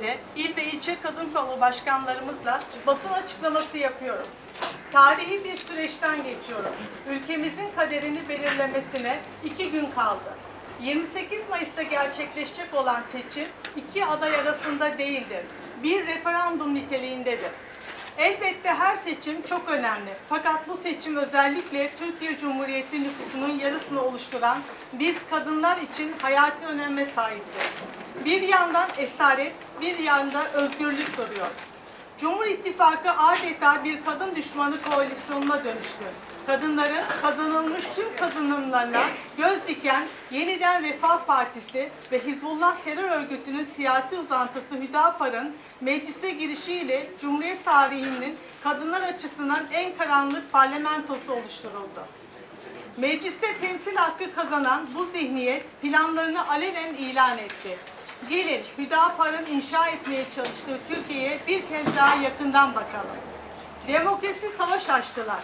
Türkiye'de il ve ilçe kadın kolu başkanlarımızla basın açıklaması yapıyoruz. Tarihi bir süreçten geçiyoruz. Ülkemizin kaderini belirlemesine iki gün kaldı. 28 Mayıs'ta gerçekleşecek olan seçim iki aday arasında değildir. Bir referandum niteliğindedir. Elbette her seçim çok önemli. Fakat bu seçim özellikle Türkiye Cumhuriyeti nüfusunun yarısını oluşturan biz kadınlar için hayati öneme sahiptir. Bir yandan esaret, bir yanda özgürlük duruyor. Cumhur İttifakı adeta bir kadın düşmanı koalisyonuna dönüştü. Kadınların kazanılmış tüm kazanımlarına göz diken Yeniden Refah Partisi ve Hizbullah terör örgütünün siyasi uzantısı Hüdapar'ın meclise girişiyle Cumhuriyet tarihinin kadınlar açısından en karanlık parlamentosu oluşturuldu. Mecliste temsil hakkı kazanan bu zihniyet planlarını alenen ilan etti. Gelin Hüdapar'ın inşa etmeye çalıştığı Türkiye'ye bir kez daha yakından bakalım. Demokrasi savaş açtılar.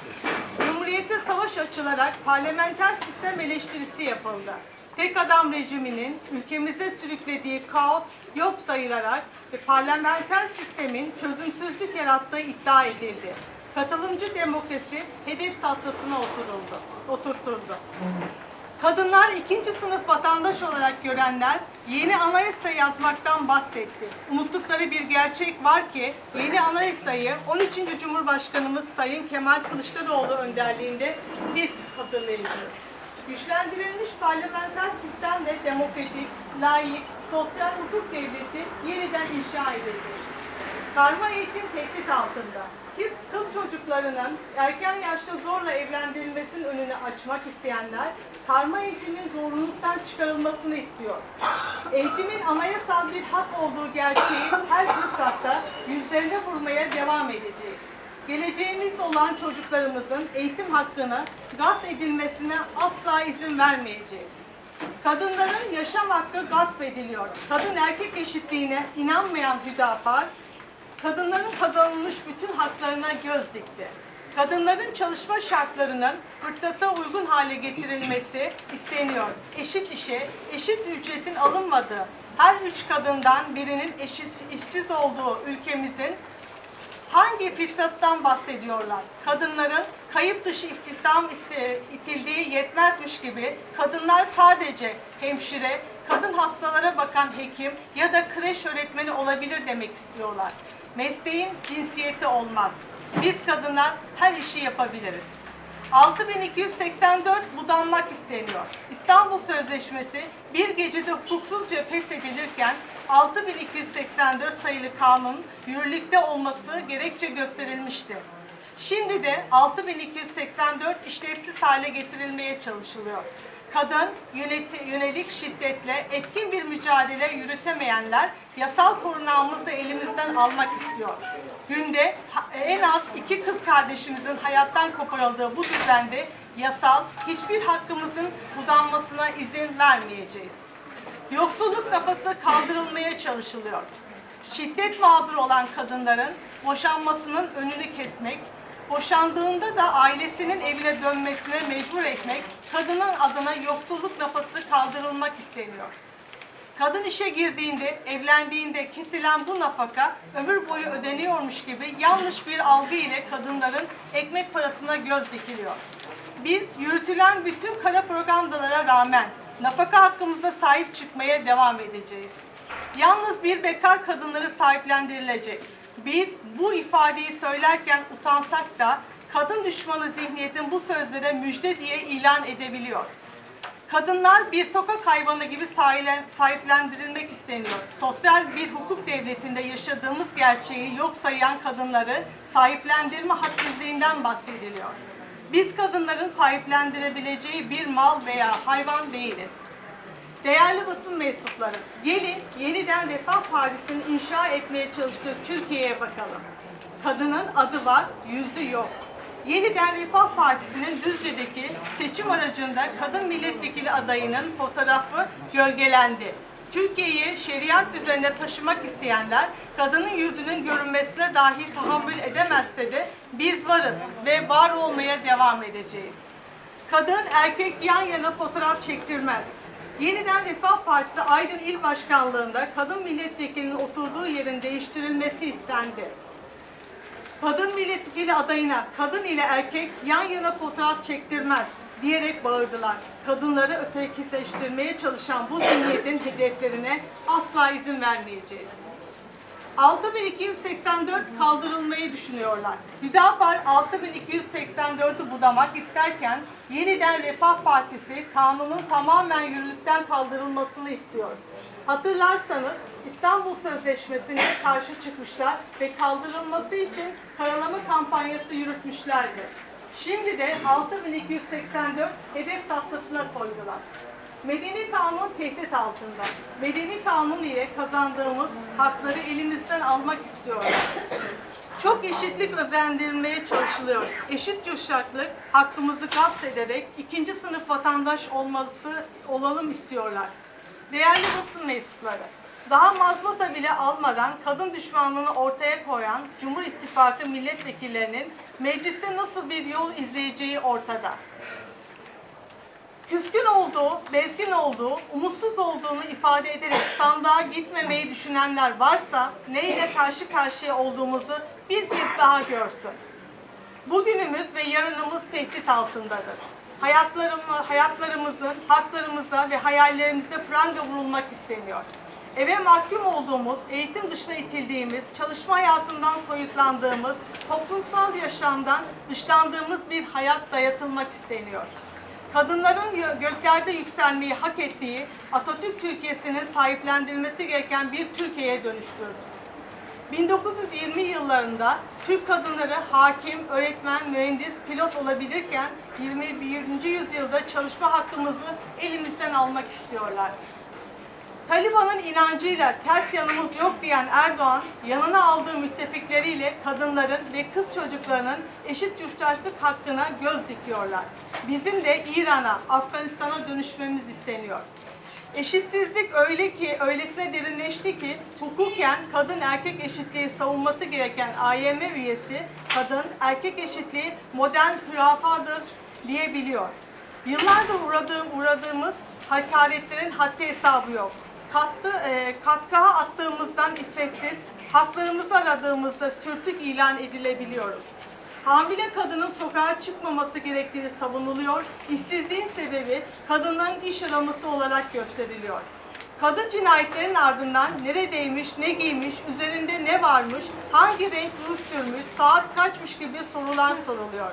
Cumhuriyete savaş açılarak parlamenter sistem eleştirisi yapıldı. Tek adam rejiminin ülkemize sürüklediği kaos yok sayılarak ve parlamenter sistemin çözümsüzlük yarattığı iddia edildi. Katılımcı demokrasi hedef tahtasına oturuldu, oturtuldu. Kadınlar ikinci sınıf vatandaş olarak görenler yeni anayasa yazmaktan bahsetti. Unuttukları bir gerçek var ki yeni anayasayı 13. Cumhurbaşkanımız Sayın Kemal Kılıçdaroğlu önderliğinde biz hazırlayacağız. Güçlendirilmiş parlamenter sistemle demokratik, layık, sosyal hukuk devleti yeniden inşa edeceğiz. Karma eğitim tehdit altında. Kız, kız çocuklarının erken yaşta zorla evlendirilmesinin önünü açmak isteyenler karma eğitimin zorunluluktan çıkarılmasını istiyor. Eğitimin anayasal bir hak olduğu gerçeği her fırsatta yüzlerine vurmaya devam edeceğiz. Geleceğimiz olan çocuklarımızın eğitim hakkını gasp edilmesine asla izin vermeyeceğiz. Kadınların yaşam hakkı gasp ediliyor. Kadın erkek eşitliğine inanmayan Hüdapar, kadınların kazanılmış bütün haklarına göz dikti. Kadınların çalışma şartlarının fırsata uygun hale getirilmesi isteniyor. Eşit işe, eşit ücretin alınmadığı, her üç kadından birinin eşit, işsiz olduğu ülkemizin hangi fırsattan bahsediyorlar? Kadınların kayıp dışı istihdam itildiği yetmezmiş gibi kadınlar sadece hemşire, kadın hastalara bakan hekim ya da kreş öğretmeni olabilir demek istiyorlar. Mesleğin cinsiyeti olmaz. Biz kadınlar her işi yapabiliriz. 6284 budanmak isteniyor. İstanbul Sözleşmesi bir gecede hukuksuzca feshedilirken 6284 sayılı kanun yürürlükte olması gerekçe gösterilmişti. Şimdi de 6284 işlevsiz hale getirilmeye çalışılıyor. Kadın yönelik şiddetle etkin bir mücadele yürütemeyenler yasal korunağımızı elimizden almak istiyor. Günde en az iki kız kardeşimizin hayattan koparıldığı bu düzende yasal hiçbir hakkımızın budanmasına izin vermeyeceğiz. Yoksulluk kafası kaldırılmaya çalışılıyor. Şiddet mağduru olan kadınların boşanmasının önünü kesmek, boşandığında da ailesinin evine dönmesine mecbur etmek, kadının adına yoksulluk nafası kaldırılmak isteniyor. Kadın işe girdiğinde, evlendiğinde kesilen bu nafaka ömür boyu ödeniyormuş gibi yanlış bir algı ile kadınların ekmek parasına göz dikiliyor. Biz yürütülen bütün kara propagandalara rağmen nafaka hakkımıza sahip çıkmaya devam edeceğiz. Yalnız bir bekar kadınları sahiplendirilecek. Biz bu ifadeyi söylerken utansak da kadın düşmanı zihniyetin bu sözlere müjde diye ilan edebiliyor. Kadınlar bir sokak hayvanı gibi sahiplendirilmek isteniyor. Sosyal bir hukuk devletinde yaşadığımız gerçeği yok sayan kadınları sahiplendirme haksızlığından bahsediliyor. Biz kadınların sahiplendirebileceği bir mal veya hayvan değiliz. Değerli basın mensupları, gelin yeniden Refah Partisi'nin inşa etmeye çalıştığı Türkiye'ye bakalım. Kadının adı var, yüzü yok. Yeniden Refah Partisi'nin Düzce'deki seçim aracında kadın milletvekili adayının fotoğrafı gölgelendi. Türkiye'yi şeriat düzenine taşımak isteyenler kadının yüzünün görünmesine dahi tahammül edemezse de biz varız ve var olmaya devam edeceğiz. Kadın erkek yan yana fotoğraf çektirmez. Yeniden Refah Partisi Aydın İl Başkanlığı'nda kadın milletvekilinin oturduğu yerin değiştirilmesi istendi. Kadın milletvekili adayına kadın ile erkek yan yana fotoğraf çektirmez diyerek bağırdılar. Kadınları ötekileştirmeye çalışan bu zihniyetin hedeflerine asla izin vermeyeceğiz. 6284 kaldırılmayı düşünüyorlar. Hüdapar 6284'ü budamak isterken yeniden Refah Partisi kanunun tamamen yürürlükten kaldırılmasını istiyor. Hatırlarsanız İstanbul Sözleşmesi'ne karşı çıkmışlar ve kaldırılması için karalama kampanyası yürütmüşlerdi. Şimdi de 6284 hedef tahtasına koydular. Medeni kanun tehdit altında. Medeni kanun ile kazandığımız hakları elimizden almak istiyorlar. Çok eşitlik özendirilmeye çalışılıyor. Eşit yurttaşlık hakkımızı gasp ederek ikinci sınıf vatandaş olması olalım istiyorlar. Değerli basın mensupları, daha mazlata bile almadan kadın düşmanlığını ortaya koyan Cumhur İttifakı milletvekillerinin mecliste nasıl bir yol izleyeceği ortada küskün olduğu, bezgin olduğu, umutsuz olduğunu ifade ederek sandığa gitmemeyi düşünenler varsa neyle karşı karşıya olduğumuzu bir kez daha görsün. Bugünümüz ve yarınımız tehdit altındadır. Hayatlarımı, hayatlarımızın, haklarımıza ve hayallerimize pranga vurulmak isteniyor. Eve mahkum olduğumuz, eğitim dışına itildiğimiz, çalışma hayatından soyutlandığımız, toplumsal yaşamdan dışlandığımız bir hayat dayatılmak isteniyor kadınların göklerde yükselmeyi hak ettiği Atatürk Türkiye'sinin sahiplendirilmesi gereken bir Türkiye'ye dönüştürdü. 1920 yıllarında Türk kadınları hakim, öğretmen, mühendis, pilot olabilirken 21. yüzyılda çalışma hakkımızı elimizden almak istiyorlar. Taliban'ın inancıyla ters yanımız yok diyen Erdoğan, yanına aldığı müttefikleriyle kadınların ve kız çocuklarının eşit yurttaşlık hakkına göz dikiyorlar. Bizim de İran'a, Afganistan'a dönüşmemiz isteniyor. Eşitsizlik öyle ki, öylesine derinleşti ki hukuken kadın erkek eşitliği savunması gereken AYM üyesi kadın erkek eşitliği modern hürafadır diyebiliyor. Yıllardır uğradığım, uğradığımız hakaretlerin haddi hesabı yok kattı, e, katkıha attığımızdan iffetsiz, haklarımızı aradığımızda sürtük ilan edilebiliyoruz. Hamile kadının sokağa çıkmaması gerektiğini savunuluyor, işsizliğin sebebi kadınların iş araması olarak gösteriliyor. Kadın cinayetlerin ardından neredeymiş, ne giymiş, üzerinde ne varmış, hangi renk ruj sürmüş, saat kaçmış gibi sorular soruluyor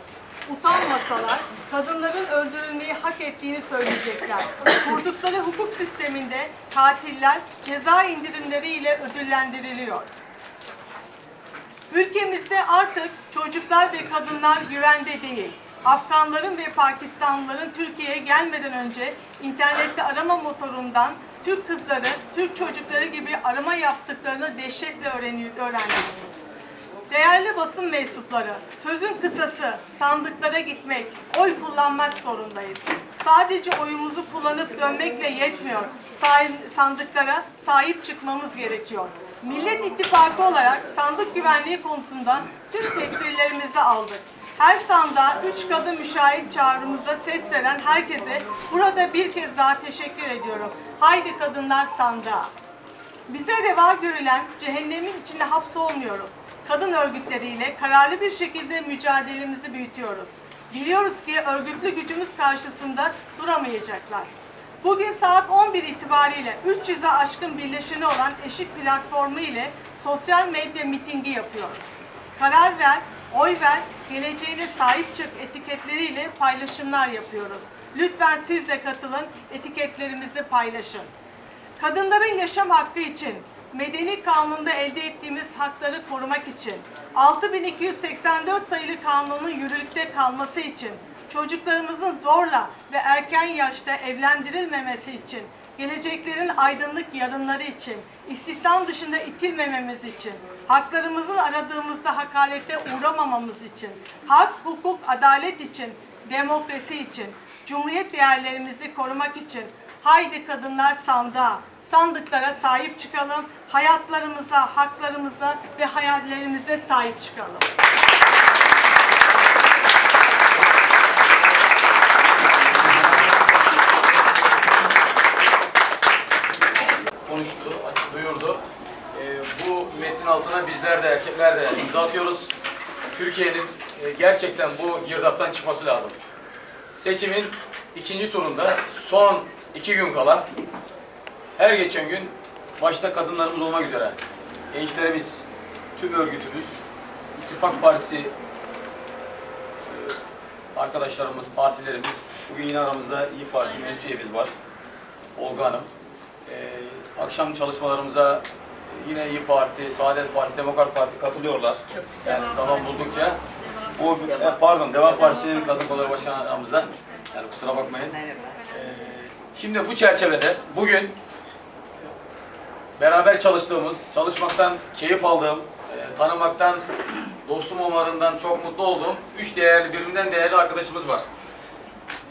utanmasalar kadınların öldürülmeyi hak ettiğini söyleyecekler. Kurdukları hukuk sisteminde katiller ceza indirimleriyle ödüllendiriliyor. Ülkemizde artık çocuklar ve kadınlar güvende değil. Afganların ve Pakistanlıların Türkiye'ye gelmeden önce internette arama motorundan Türk kızları, Türk çocukları gibi arama yaptıklarını dehşetle öğrendik. Değerli basın mensupları, sözün kısası sandıklara gitmek, oy kullanmak zorundayız. Sadece oyumuzu kullanıp dönmekle yetmiyor. Sandıklara sahip çıkmamız gerekiyor. Millet İttifakı olarak sandık güvenliği konusunda tüm tedbirlerimizi aldık. Her sandığa üç kadın müşahit çağrımızda ses veren herkese burada bir kez daha teşekkür ediyorum. Haydi kadınlar sandığa. Bize reva görülen cehennemin içinde hapsolmuyoruz kadın örgütleriyle kararlı bir şekilde mücadelemizi büyütüyoruz. Biliyoruz ki örgütlü gücümüz karşısında duramayacaklar. Bugün saat 11 itibariyle 300'e aşkın birleşeni olan Eşik platformu ile sosyal medya mitingi yapıyoruz. Karar ver, oy ver, geleceğine sahip çık etiketleriyle paylaşımlar yapıyoruz. Lütfen siz de katılın, etiketlerimizi paylaşın. Kadınların yaşam hakkı için medeni kanunda elde ettiğimiz hakları korumak için, 6284 sayılı kanunun yürürlükte kalması için, çocuklarımızın zorla ve erken yaşta evlendirilmemesi için, geleceklerin aydınlık yarınları için, istihdam dışında itilmememiz için, haklarımızın aradığımızda hakarete uğramamamız için, hak, hukuk, adalet için, demokrasi için, cumhuriyet değerlerimizi korumak için, haydi kadınlar sandığa, sandıklara sahip çıkalım, hayatlarımıza, haklarımıza ve hayallerimize sahip çıkalım. duyurdu. Ee, bu metnin altına bizler de erkekler de imza atıyoruz. Türkiye'nin e, gerçekten bu girdaptan çıkması lazım. Seçimin ikinci turunda son iki gün kala her geçen gün başta kadınlarımız olmak üzere gençlerimiz, tüm örgütümüz, İttifak Partisi e, arkadaşlarımız, partilerimiz, bugün yine aramızda İyi Parti meclis üyemiz var. Olga Hanım. E, akşam çalışmalarımıza yine İyi Parti, Saadet Partisi, Demokrat Parti katılıyorlar. Yani zaman buldukça. Bu, e, pardon, Deva Partisi'nin kadın kolları başkanı aramızda. Yani kusura bakmayın. Ee, Şimdi bu çerçevede bugün beraber çalıştığımız, çalışmaktan keyif aldığım, e, tanımaktan, dostum olmalarından çok mutlu olduğum üç değerli, birbirinden değerli arkadaşımız var.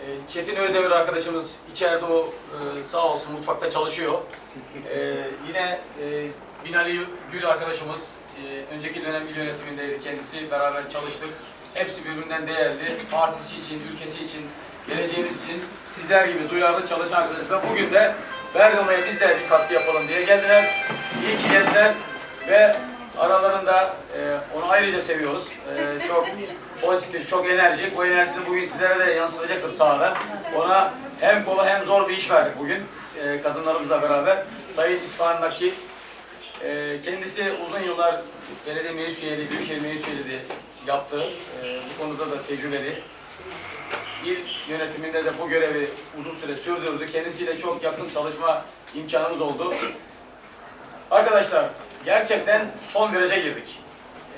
E, Çetin Özdemir arkadaşımız içeride o e, sağ olsun mutfakta çalışıyor. Yine e, Binali Gül arkadaşımız önceki dönem il yönetimindeydi. Kendisi beraber çalıştık. Hepsi birbirinden değerli. Partisi için, ülkesi için, geleceğimiz için sizler gibi duyarlı çalışan arkadaşlar. Bugün de Bergama'ya biz de bir katkı yapalım diye geldiler. İyi ki geldiler ve aralarında e, onu ayrıca seviyoruz. E, çok pozitif, çok enerjik. O enerjisini bugün sizlere de yansıtacaktır sahada. Ona hem kolay hem zor bir iş verdik bugün e, kadınlarımızla beraber. Sayın İsfahan e, kendisi uzun yıllar belediye meclis üyeliği, büyükşehir meclis üyeliği yaptı. E, bu konuda da tecrübeli. İl yönetiminde de bu görevi uzun süre sürdürdü. Kendisiyle çok yakın çalışma imkanımız oldu. Arkadaşlar gerçekten son viraja girdik.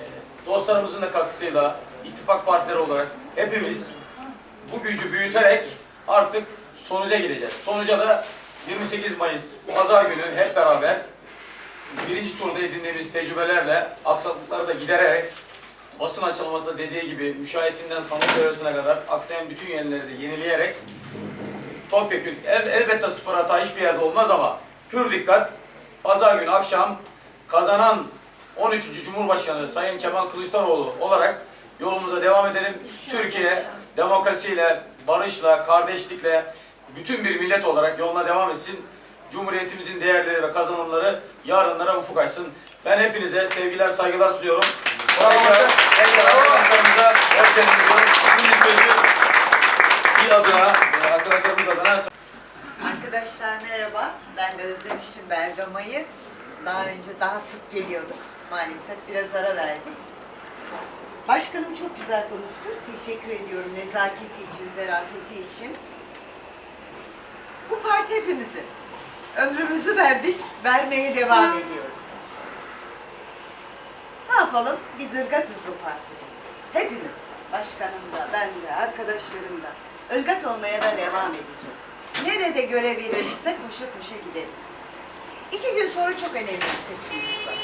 Ee, Dostlarımızın da katkısıyla ittifak partileri olarak hepimiz bu gücü büyüterek artık sonuca gideceğiz. Sonuca da 28 Mayıs Pazar günü hep beraber birinci turda edindiğimiz tecrübelerle aksaklıkları da gidererek basın açılmasında dediği gibi müşahitinden sanat devresine kadar aksayan bütün yönleri de yenileyerek topyekun el, elbette sıfır hata hiçbir yerde olmaz ama pür dikkat pazar günü akşam kazanan 13. Cumhurbaşkanı Sayın Kemal Kılıçdaroğlu olarak yolumuza devam edelim. Türkiye demokrasiyle, barışla, kardeşlikle bütün bir millet olarak yoluna devam etsin. Cumhuriyetimizin değerleri ve kazanımları yarınlara ufuk açsın. Ben hepinize sevgiler, saygılar sunuyorum. Tekrar, tekrar arkadaşlarımıza hoş geldiniz. Şimdi sözü il adına, arkadaşlarımız adına Arkadaşlar merhaba. Ben de özlemiştim Bergama'yı. Daha önce daha sık geliyorduk. Maalesef biraz ara verdik. Başkanım çok güzel konuştu. Teşekkür ediyorum nezaketi için, zerafeti için. Bu parti hepimizin. Ömrümüzü verdik, vermeye devam ediyoruz. Yapalım? Biz ırgatız bu partide. Hepimiz. Başkanım da, ben de, arkadaşlarım da. Irgat olmaya da devam edeceğiz. Nerede görev verilirse koşa koşa gideriz. İki gün sonra çok önemli bir seçimimiz var.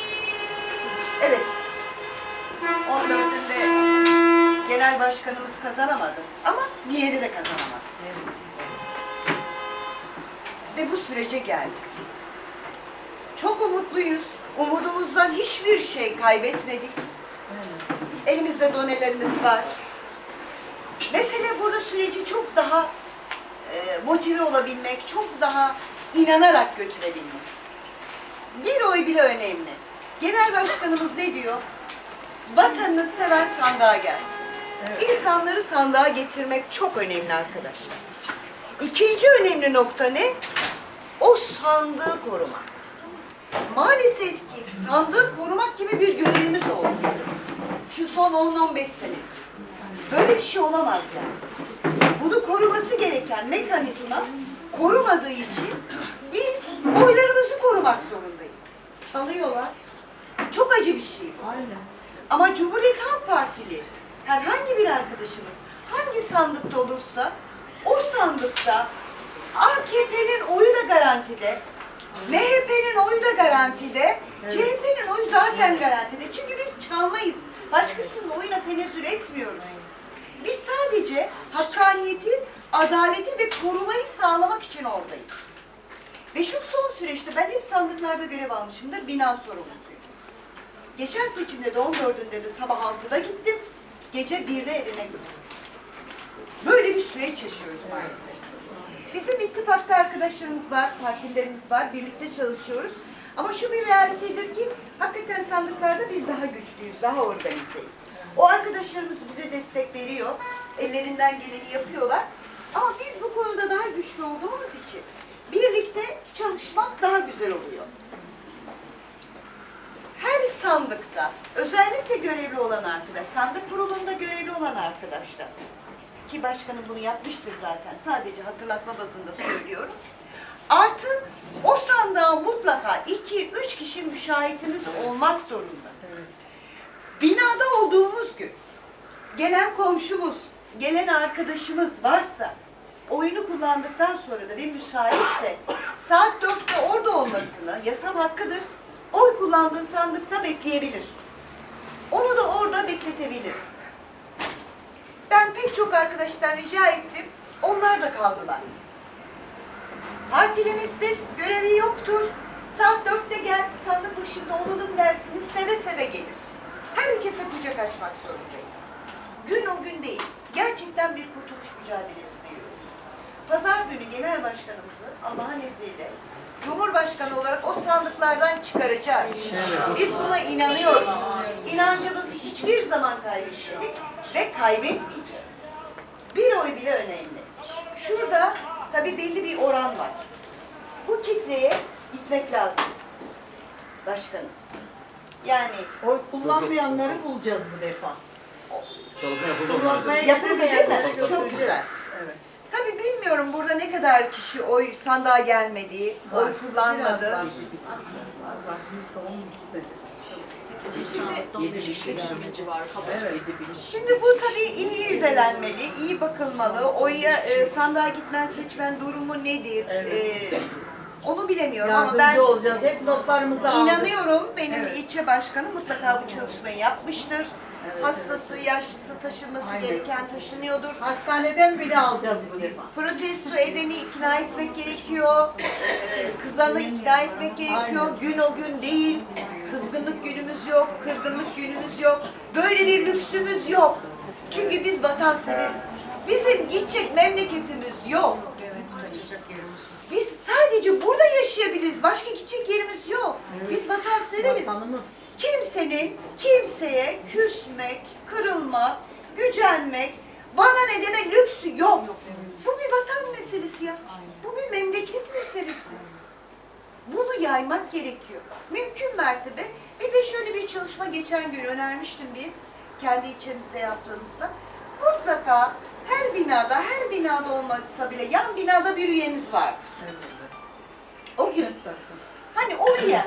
Evet. 14'ünde genel başkanımız kazanamadı. Ama diğeri de kazanamadı. Ve bu sürece geldik. Çok umutluyuz. Umudumuzdan hiçbir şey kaybetmedik. Elimizde donelerimiz var. Mesele burada süreci çok daha e, motive olabilmek, çok daha inanarak götürebilmek. Bir oy bile önemli. Genel başkanımız ne diyor? Vatanını seven sandığa gelsin. İnsanları sandığa getirmek çok önemli arkadaşlar. İkinci önemli nokta ne? O sandığı korumak. Maalesef ki sandığı korumak gibi bir görevimiz oldu bizim. Şu son 10-15 sene. Böyle bir şey olamaz yani. Bunu koruması gereken mekanizma korumadığı için biz oylarımızı korumak zorundayız. Çalıyorlar. Çok acı bir şey bu. Ama Cumhuriyet Halk Partili herhangi bir arkadaşımız hangi sandıkta olursa o sandıkta AKP'nin oyu da garantide, MHP'nin oyu da garantide, CHP'nin oyu zaten garantide. Çünkü biz çalmayız. Başkasının oyuna tenezzül etmiyoruz. Biz sadece hakkaniyeti, adaleti ve korumayı sağlamak için oradayız. Ve şu son süreçte ben hep sandıklarda görev almışımdır, bina sorumlusuyum. Geçen seçimde de 14'ünde de sabah 6'da gittim, gece 1'de evime gittim. Böyle bir süreç yaşıyoruz maalesef. Bizim ittifakta arkadaşlarımız var, partilerimiz var, birlikte çalışıyoruz. Ama şu bir realitedir ki hakikaten sandıklarda biz daha güçlüyüz, daha organizeyiz. O arkadaşlarımız bize destek veriyor. Ellerinden geleni yapıyorlar. Ama biz bu konuda daha güçlü olduğumuz için birlikte çalışmak daha güzel oluyor. Her sandıkta özellikle görevli olan arkadaş, sandık kurulunda görevli olan arkadaşlar ki başkanım bunu yapmıştır zaten. Sadece hatırlatma bazında söylüyorum. Artık o sandığa mutlaka iki, üç kişi müşahitimiz olmak zorunda. Binada olduğumuz gün gelen komşumuz, gelen arkadaşımız varsa oyunu kullandıktan sonra da bir müsaitse saat dörtte orada olmasını yasal hakkıdır. Oy kullandığı sandıkta bekleyebilir. Onu da orada bekletebiliriz. Ben pek çok arkadaştan rica ettim. Onlar da kaldılar. Partilimizdir, görevi yoktur. Saat dörtte gel, sandık başında olalım dersiniz, seve seve gelir. Herkese kucak açmak zorundayız. Gün o gün değil. Gerçekten bir kurtuluş mücadelesi veriyoruz. Pazar günü genel başkanımızı Allah'ın izniyle Cumhurbaşkanı olarak o sandıklardan çıkaracağız. Biz buna inanıyoruz. İnancımızı hiçbir zaman kaybetmedik ve kaybetmeyeceğiz. Bir oy bile önemli. Şurada tabii belli bir oran var. Bu kitleye gitmek lazım. Başkanım. Yani Oy kullanmayanları bulacağız bu defa. Çalışma yapıldı Kullanmaya. Yapıldı değil mi? Çok güzel. Tabii bilmiyorum burada ne kadar kişi oy sandığa gelmedi, oy kullanmadı. Şimdi. Şimdi bu tabii iyi irdelenmeli, iyi bakılmalı. Oya e, sandığa gitmen seçmen durumu nedir? Evet. E, onu bilemiyorum ama Yardımcı ben olacağız. Hep notlarımızı aldık. inanıyorum benim Evet. ilçe başkanı mutlaka bu çalışmayı yapmıştır. Evet, Hastası, yaşlısı taşınması Aynen. gereken taşınıyordur. Hastaneden bile alacağız bu defa. Protesto edeni ikna etmek gerekiyor. Ee, Kızanı ikna etmek gerekiyor. Aynen. Gün o gün değil. Kızgınlık günümüz yok, kırgınlık günümüz yok. Böyle bir lüksümüz yok. Çünkü biz vatanseveriz. Bizim gidecek memleketimiz yok. Biz sadece burada yaşayabiliriz. Başka gidecek yerimiz yok. Biz vatanseveriz. Vatanımız. Kimsenin kimseye küsmek, kırılmak, gücenmek, bana ne deme lüksü yok. Bu bir vatan meselesi ya. Bu bir memleket meselesi. Bunu yaymak gerekiyor. Mümkün mertebe. Bir de şöyle bir çalışma geçen gün önermiştim biz. Kendi ilçemizde yaptığımızda. Mutlaka her binada, her binada olmasa bile yan binada bir üyemiz var. O gün Hani o üye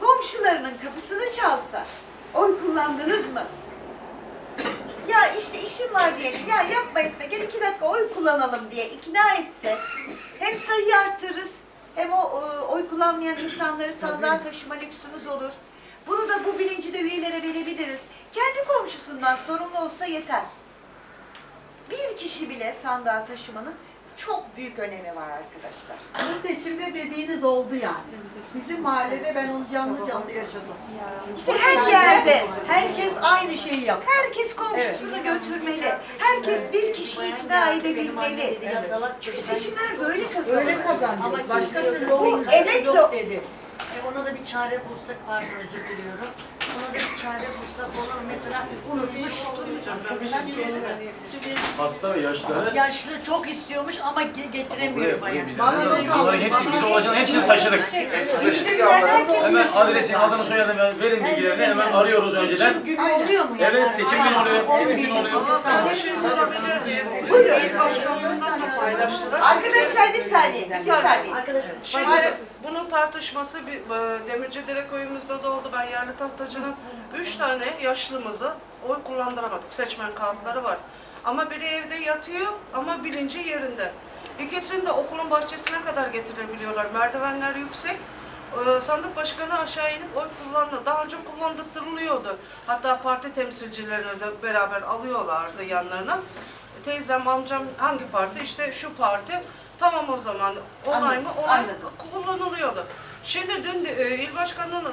komşularının kapısını çalsa, oy kullandınız mı? Ya işte işim var diye, ya yapma etme, gel iki dakika oy kullanalım diye ikna etse, hem sayıyı arttırırız, hem o e, oy kullanmayan insanları sandığa taşıma lüksümüz olur. Bunu da bu bilinci de üyelere verebiliriz. Kendi komşusundan sorumlu olsa yeter. Bir kişi bile sandığa taşımanın çok büyük önemi var arkadaşlar. Bu seçimde dediğiniz oldu yani. Bizim mahallede ben onu canlı canlı yaşadım. İşte her yerde Herkes aynı şeyi yap. herkes komşusunu götürmeli. Herkes bir kişiyi ikna edebilmeli. Çünkü seçimler böyle kazanılır. Öyle kazanacağız. Başka türlü Bu olmayacak. emek yok. dedi. E ona da bir çare bulsak pardon özür diliyorum. Ona da bir çare bulsak olur. Mesela unutmuş. Hasta ve yaşlı. Yaşlı çok istiyormuş ama ge- getiremiyor bayan. Bunların hepsi biz olacağını hepsini taşıdık. Hemen adresi, adını soyadını ver- verin bilgilerini hemen arıyoruz önceden. Seçim günü oluyor mu? Evet seçim günü oluyor. Seçim günü oluyor. Arkadaşlar bir saniye, bir saniye. Arkadaşım. Şimdi bunun tartışması bir e, Demirci Dere köyümüzde de oldu. Ben yerli tahtacının üç tane yaşlımızı oy kullandıramadık. Seçmen kağıtları var. Ama biri evde yatıyor ama bilinci yerinde. İkisini de okulun bahçesine kadar getirebiliyorlar. Merdivenler yüksek. E, Sandık başkanı aşağı inip oy kullandı. Daha önce kullandırılıyordu. Hatta parti temsilcilerini de beraber alıyorlardı yanlarına. Teyzem, amcam hangi parti? İşte şu parti. Tamam o zaman. Onay mı? Onay Anladım. kullanılıyordu. Şimdi dün de, e, il başkanının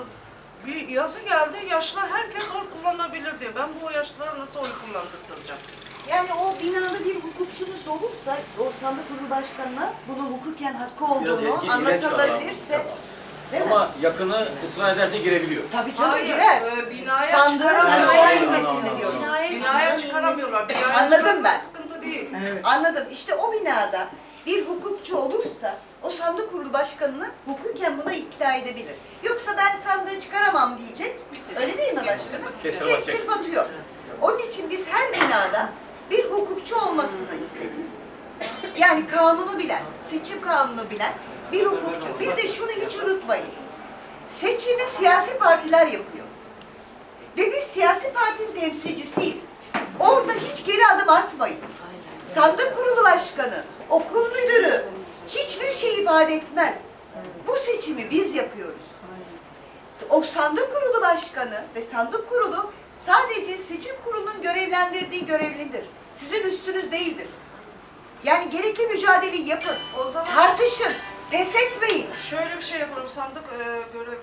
bir yazı geldi. Yaşlılar herkes oy kullanabilir diye. Ben bu yaşlılara nasıl oy kullandırtacağım? Yani o binada bir hukukçumuz olursa, o sandık kurulu başkanına bunun hukuken hakkı Biraz olduğunu ilgi- ilginç anlatılabilirse, Değil mi? Ama yakını ısrar ederse girebiliyor. Tabii canım Hayır, girer. e, binaya Sandığın çıkaramıyorlar. diyoruz. Binaya Binaya çıkaramıyorlar. Binaya Anladım ben. Değil. Anladım. İşte o binada bir hukukçu olursa o sandık kurulu başkanını hukuken buna ikna edebilir. Yoksa ben sandığı çıkaramam diyecek. Öyle değil mi başkanım? Kestirip atacak. Kestirip atıyor. Onun için biz her binada bir hukukçu olmasını istedik. Yani kanunu bilen, seçim kanunu bilen bir hukukçu. Bir de şunu hiç unutmayın. Seçimi siyasi partiler yapıyor. Ve biz siyasi partinin temsilcisiyiz. Orada hiç geri adım atmayın. Sandık kurulu başkanı, okul müdürü hiçbir şey ifade etmez. Bu seçimi biz yapıyoruz. O sandık kurulu başkanı ve sandık kurulu sadece seçim kurulunun görevlendirdiği görevlidir. Sizin üstünüz değildir. Yani gerekli mücadeleyi yapın. O zaman Tartışın. Pes etmeyin. şöyle bir şey yapalım. Sandık e, Cumhuriyet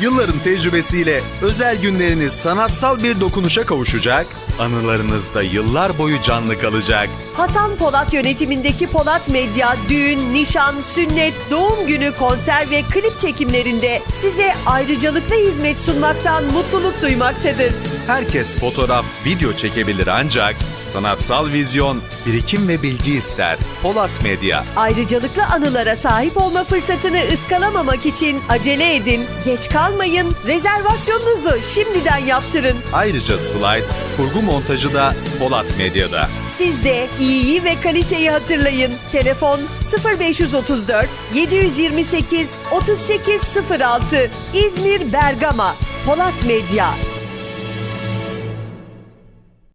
Yılların tecrübesiyle özel günleriniz sanatsal bir dokunuşa kavuşacak, anılarınızda yıllar boyu canlı kalacak. Hasan Polat yönetimindeki Polat Medya düğün, nişan, sünnet, doğum günü, konser ve klip çekimlerinde size ayrıcalıklı hizmet sunmaktan mutluluk duymaktadır. Herkes fotoğraf, video çekebilir ancak sanatsal vizyon, birikim ve bilgi ister. Polat Medya. Ayrıcalıklı anılara sahip olma fırsatını ıskalamamak için acele edin, geç kalmayın, rezervasyonunuzu şimdiden yaptırın. Ayrıca slide, kurgu montajı da Polat Medya'da. Siz de iyiyi ve kaliteyi hatırlayın. Telefon 0534 728 3806 İzmir Bergama Polat Medya